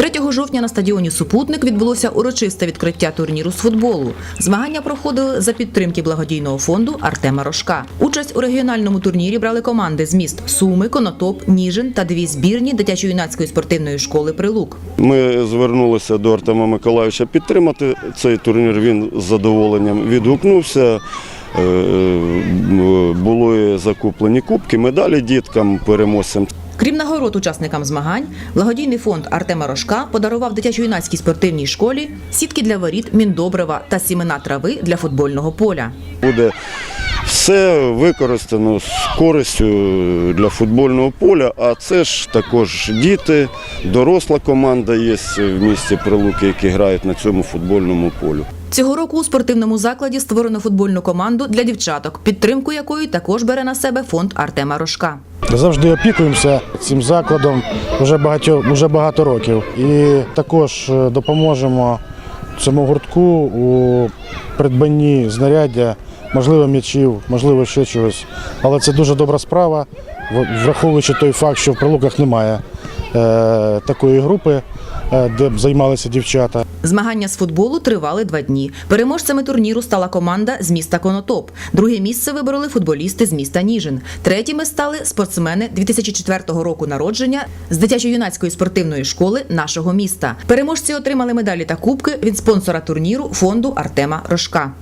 3 жовтня на стадіоні Супутник відбулося урочисте відкриття турніру з футболу. Змагання проходили за підтримки благодійного фонду Артема Рожка. Участь у регіональному турнірі брали команди з міст Суми, Конотоп, Ніжин та дві збірні дитячо-юнацької спортивної школи Прилук. Ми звернулися до Артема Миколаївича підтримати цей турнір. Він з задоволенням відгукнувся. Е, е, Були закуплені кубки, медалі діткам, переможцям. Крім нагород учасникам змагань, благодійний фонд Артема Рожка подарував дитячо-юнацькій спортивній школі сітки для воріт, міндобрива та сімена трави для футбольного поля. Буде все використано з користю для футбольного поля. А це ж також діти, доросла команда є в місті Прилуки, які грають на цьому футбольному полю. Цього року у спортивному закладі створено футбольну команду для дівчаток, підтримку якої також бере на себе фонд Артема Рожка. Завжди опікуємося цим закладом вже багато, вже багато років. І також е, допоможемо цьому гуртку у придбанні знаряддя, можливо, м'ячів, можливо, ще чогось. Але це дуже добра справа, враховуючи той факт, що в прилуках немає е, такої групи, е, де б займалися дівчата. Змагання з футболу тривали два дні. Переможцями турніру стала команда з міста Конотоп. Друге місце вибороли футболісти з міста Ніжин. Третіми стали спортсмени 2004 року народження з дитячо-юнацької спортивної школи нашого міста. Переможці отримали медалі та кубки від спонсора турніру фонду Артема Рожка.